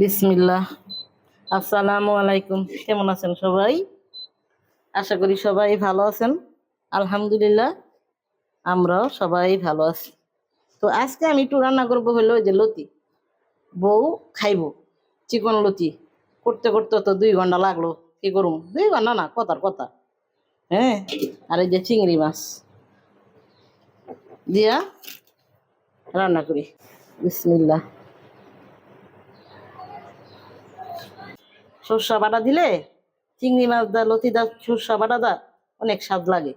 বিসমিল্লাহ। আসসালামু আলাইকুম। কেমন আছেন সবাই? আশা করি সবাই ভালো আছেন। আলহামদুলিল্লাহ, আমরাও সবাই ভালো আছি। তো আজকে আমি একটু রান্না করব হলো যে লতি। বউ খাইবো, চিকন লতি। করতে করতে তো দুই ঘণ্টা লাগল। কি করুম? দুই ঘণ্টা না, কথার কথা। হ্যাঁ আর এই যে চিংড়ি মাছ। দিয়া রান্না করি। বিসমিল্লাহ। সর্ষা বাটা দিলে চিংড়ি মাছ দা, লতি দা, সর্ষা বাটা দা অনেক স্বাদ লাগে।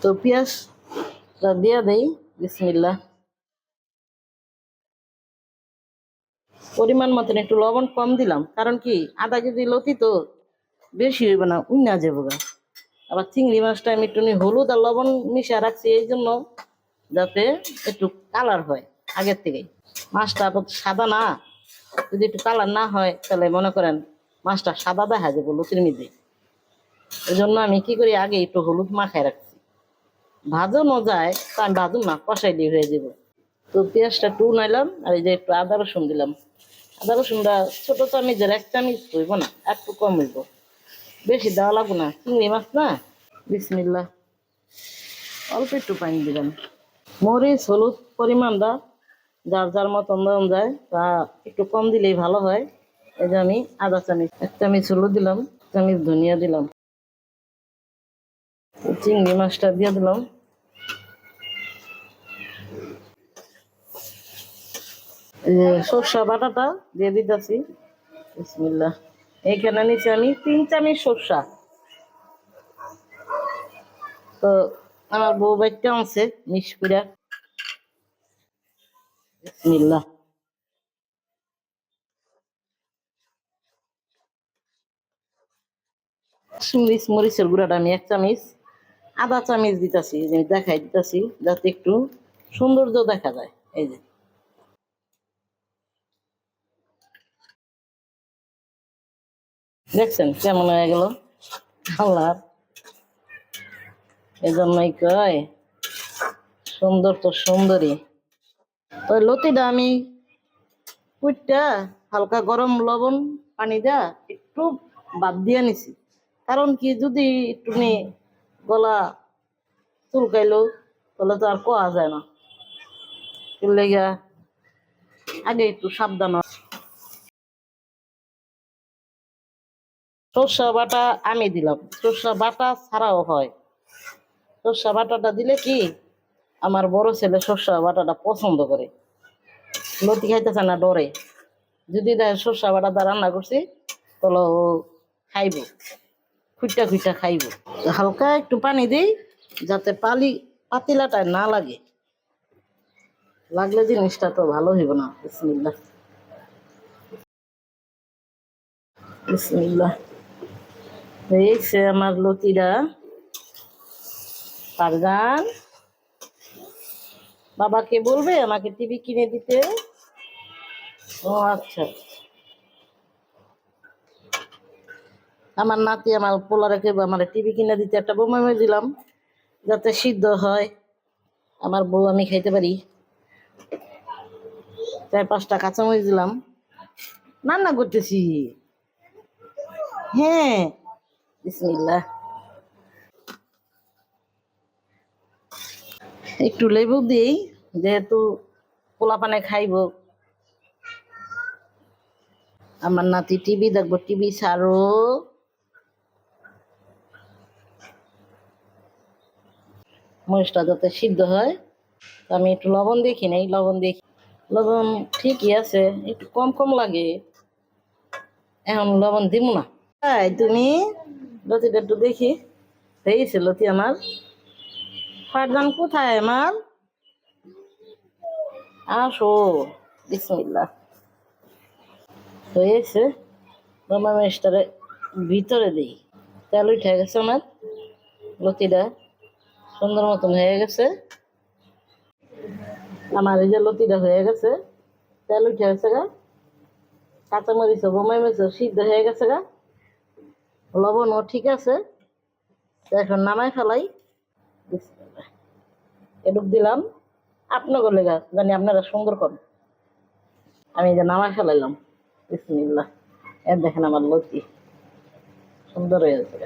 তো পেঁয়াজটা দিয়ে দেই বিসমিল্লা পরিমাণ মতন একটু লবণ কম দিলাম, কারণ কি আধা কেজি লতি তো বেশি হইবে না উন্না যাব গা। আবার চিংড়ি মাছটা আমি একটু হলুদ আর লবণ মিশিয়ে রাখছি, এই জন্য যাতে একটু কালার হয় আগের থেকেই। মাছটা সাদা না, যদি একটু কালার না হয়, তাহলে মনে করেন মাছটা সাদা দেখা যাব লতির মধ্যে। এই জন্য আমি কি করি, আগে একটু হলুদ মাখায় রাখছি। ভাজানো যায়, তা আমি ভাজুন না কষাই দিয়ে হয়ে যাব। তো পেঁয়াজটা টু নাইলাম, আর এই যে একটু আদা রসুন দিলাম। আদা রসুনটা ছোট চামিচের এক চামিচ হইব না, একটু কম হইব। বেশি দেওয়া লাগবো না, চিংড়ি মাছ না? বিসমিল্লা অল্প একটু পানি দিলাম। মরিচ, হলুদ পরিমাণটা যার যার মতন যায়, তা একটু কম দিলেই ভালো হয়। এই যে আমি আদা চামচ। এক চামচ হলুদ দিলাম, চামচ ধনিয়া দিলাম। চিংড়ি মাছটা দিয়ে দিলাম। সর্ষা বাটাটা দিয়ে দিতেছি। বিসমিল্লা এইখানে নিচে আমি তিন চামচ সর্ষা। তো আমার বউ বাইকটা আছে মিক্স করে বিসমিল্লা মরিচ মরিচের গুঁড়াটা আমি এক চামিচ, আধা চামচ দিতেছি দেখাই দিতেছি, যাতে একটু সৌন্দর্য দেখা যায়, এই যে। দেখছেন কেমন হয়ে গেল? কালার এই জন্যই কয়, সুন্দর তো সুন্দরী। তো লতিটা আমি কুইটটা হালকা গরম লবণ পানি দেয়া একটু বাদ দিয়ে নিছি। কারণ কি যদি একটু গলা চুলকাইলো, তাহলে তো আর কোয়া যায় না। লেগা আগে একটু সাবধান। সর্ষা বাটা আমি দিলাম। সর্ষা বাটা ছাড়াও হয়। সর্ষা বাটাটা দিলে কি আমার বড় ছেলে সর্ষা বাটাটা পছন্দ করে। লতি খাইতেছে না ডরে। যদি সর্ষা বাটা রান্না করছি, তাহলে খাইব। খুঁটটা খুঁটটা খাইব। হালকা একটু পানি দিই, যাতে পালি পাতিলাটায় না লাগে। লাগলে জিনিসটা তো ভালো হইব না। বিসমিল্লা আমার লতিরা। পারগান। বাবাকে বলবে আমাকে টিভি কিনে দিতে। ও আচ্ছা। আমার নাতি আমার পোলারাকে আমার টিভি কিনে দিতে একটা বোমা দিলাম, যাতে সিদ্ধ হয়। আমার বউ আমি খাইতে পারি। চার পাঁচটা কাঁচামরিচ দিলাম। রান্না করতেছি। হ্যাঁ বিসমিল্লাহ। একটু লেবু দিই, যেহেতু পোলা পানে খাইব। আমার নাতি টিভি দেখব, টিভি ছাড়ো। মরিচটা যাতে সিদ্ধ হয় আমি একটু লবণ দেখি নাই লবণ দেখি লবণ ঠিকই আছে, একটু কম কম লাগে। এখন লবণ দিব না। তাই তুমি লতিটা একটু দেখি হয়েছে লতি আমার? ফারজান কোথায় আমার? আসো বিসমিল্লা হয়েছে বোমা মেশটারে ভিতরে দিই। তেল উঠে গেছে আমার লতিটা। সুন্দর মতন হয়ে গেছে। আমার এই যে লতিটা হয়ে গেছে, তেল উঠে গেছে গা। কাঁচামরিচ বোমাই মরিচ সিদ্ধ হয়ে গেছে গা। লবণও ঠিক আছে। এখন নামাই ফেলাই। এটুক দিলাম। আপনাকে লেগা, জানি আপনারা সুন্দর করেন। আমি যে নামাই ফেলাইলাম। বিসমিল্লাহ। এর দেখেন আমার লতি। সুন্দর হয়ে গেছে